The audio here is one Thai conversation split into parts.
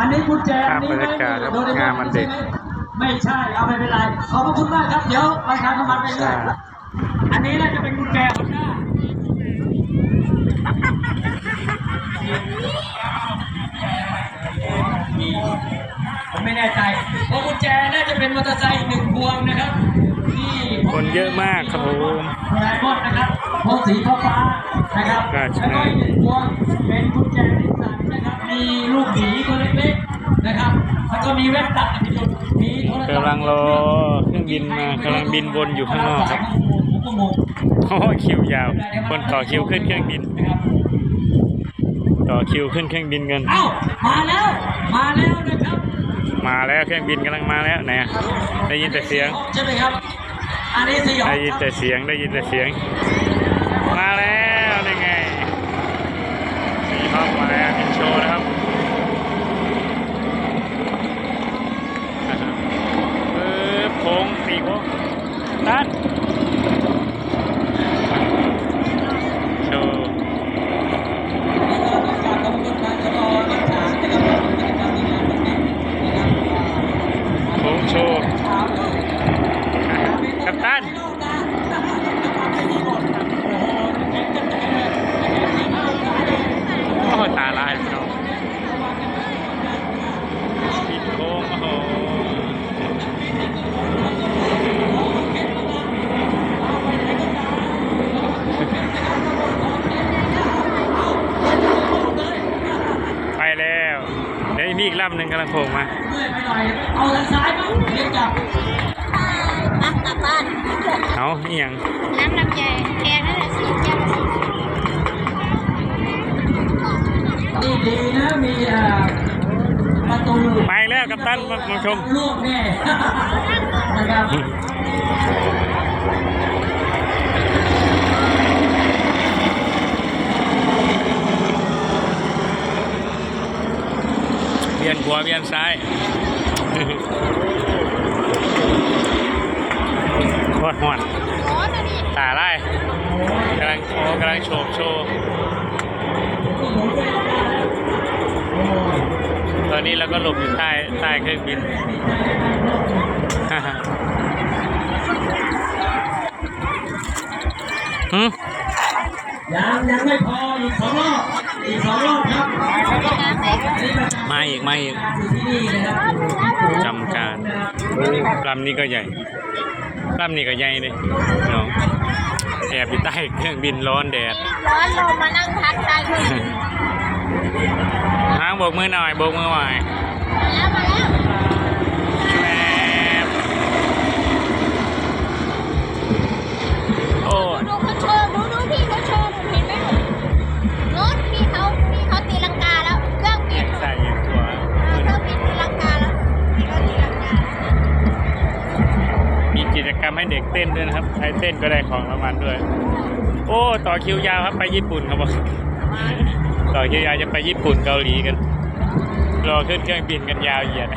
อันนี้กุญแจภาพอันนี้บรรยากาศครับโดเรมองงานวันเด็กใช่ไหไม่ใช่ เอาไม่เป็นไรขอบพระคุณมากครับ เดี๋ยวประชาสัมพันธ์ไปเรื่อยใช่อันนี้น่าจะเป็นกุญแจฮอนด้าผมไม่แน่ใจเพราะกุญแจน่าจะเป็นมอเตอร์ไซค์หนึ่งพวงนะครับที่คนเยอะมากครับผมไดมอนด์นะครับโทนสีฟ้าฟ้าๆนะครับอ่าใช่แล้วก็อีกหนึ่งพวงเป็นกุญแจนิสสันนะครับมีลูกหมี ก็มีแว่นตาที่จุดมีโทรศัพท์กำลังรอเครื่องบินมากำลังบินวนอยู่ข้างนอกครับผมก็งงโอ้คิวยาว คนต่อคิวขึ้นเครื่องบินนะครับต่อคิวขึ้นเครื่องบินกันเอ้ามาแล้ว มาแล้วนะครับ มาแล้วเครื่องบินกำลังมาแล้วไหนอะได้ยินแต่เสียงใช่ไหมครับอันนี้สยองได้ยินแต่เสียงได้ยินแต่เสียง มาแล้วได้ไงสีห้องมาแล้วมินโชว์นะครับปึ๊บโค้งตีโค้ง ด้านโชว์ โค้งโชว์กัปตันโอ้โหตาลายพี่น้องปิดโค้งโอ้โหไปแล้ว เดี๋ยว มีอีกลำหนึ่งกำลังโผล่มาเมื่อยไปหน่อยเอาทางซ้ายมั้งเรียกจับอะกลับบ้านเอาอีหยังน้ำลำไยแกงนั่นแหละสิแก้วละสินี่ดีนะมีอ่าประตูไปแล้วกัปตันมามาชมลูกแน่นะครับ เบียนขวาเบียนซ้ายโคตรหอนร้อนนะนี่ตาไล่กำลังโชว์กำลังโชว์โชว์ ตอนนี้เราก็หลบอยู่ใต้ใต้เครื่องบินหืมยังยังไม่พออีกสองรอบอีกสองรอบครับ น้ำไหนอันนี้ประชามาอีกมาอีกอยู่ที่นี่นะครับจำการลำนี้ก็ใหญ่ลำนี้ก็ใหญ่เลยน้องแอบอยู่ใต้เครื่องบินร้อนแดดร้อนลงมานั่งพักได้เลยห้างโบกมือหน่อยโบกมือหน่อย มีกิจกรมให้เด็กเต้นด้วยนะครับ ใครเต้นก็ได้ของรางวัลด้วย โอ้ ต่อคิวยาวครับไปญี่ปุ่นครับต่อคิวยาวจะไปญี่ปุ่นเกาหลีกัน รอขึ้นเครื่องบินกันยาวเหยียด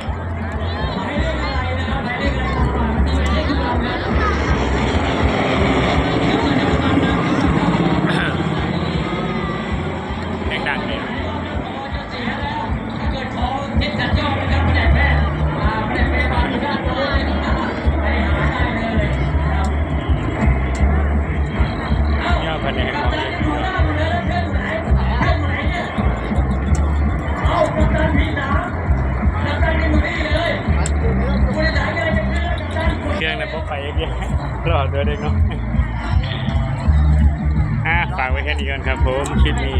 เพลงดังเลย รื่องนะพกไปเยอะๆรอดด้วยเด็กเนาะอะฝากไว้แค่นี้ก่อนครับผมคลิปนี้